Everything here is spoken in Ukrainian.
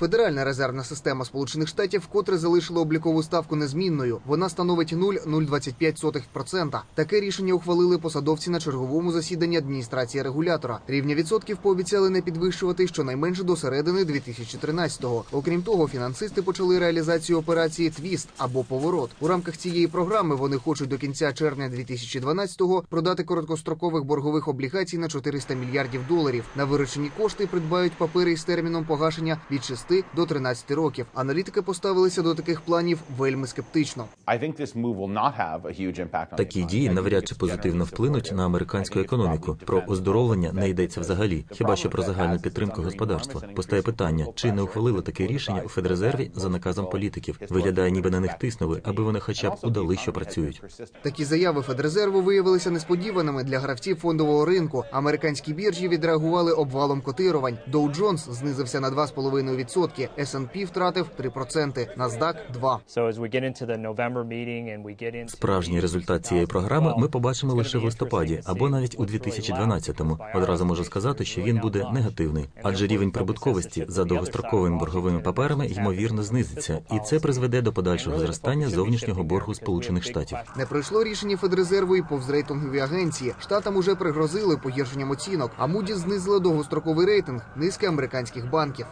Федеральна резервна система Сполучених Штатів вкотре залишила облікову ставку незмінною. Вона становить 0,025%. Таке рішення ухвалили посадовці на черговому засіданні адміністрації регулятора. Рівня відсотків пообіцяли не підвищувати щонайменше до середини 2013-го. Окрім того, фінансисти почали реалізацію операції Твіст або поворот. У рамках цієї програми вони хочуть до кінця червня 2012-го продати короткострокових боргових облігацій на 400 мільярдів доларів. На виручені кошти придбають папери із терміном погашення від 6 до 13 років. Аналітики поставилися до таких планів вельми скептично. Такі дії навряд чи позитивно вплинуть на американську економіку. Про оздоровлення не йдеться взагалі, хіба що про загальну підтримку господарства. Постає питання, чи не ухвалили таке рішення у Федрезерві за наказом політиків. Виглядає, ніби на них тиснули, аби вони хоча б удали, що працюють. Такі заяви Федрезерву виявилися несподіваними для гравців фондового ринку. Американські біржі відреагували обвалом котирувань. Доу Джонс знизився на 2,5%, S&P втратив 3%, NASDAQ – 2%. So as we get into the November meeting and we get into Справжній результат цієї програми ми побачимо лише в листопаді або навіть у 2012-му. Одразу можу сказати, що він буде негативний, адже рівень прибутковості за довгостроковими борговими паперами ймовірно знизиться, і це призведе до подальшого зростання зовнішнього боргу Сполучених Штатів. Не пройшло рішення Федрезерву і повз рейтингові агенції. Штатам уже пригрозили погіршенням оцінок, а Moody's знизила довгостроковий рейтинг низки американських банків.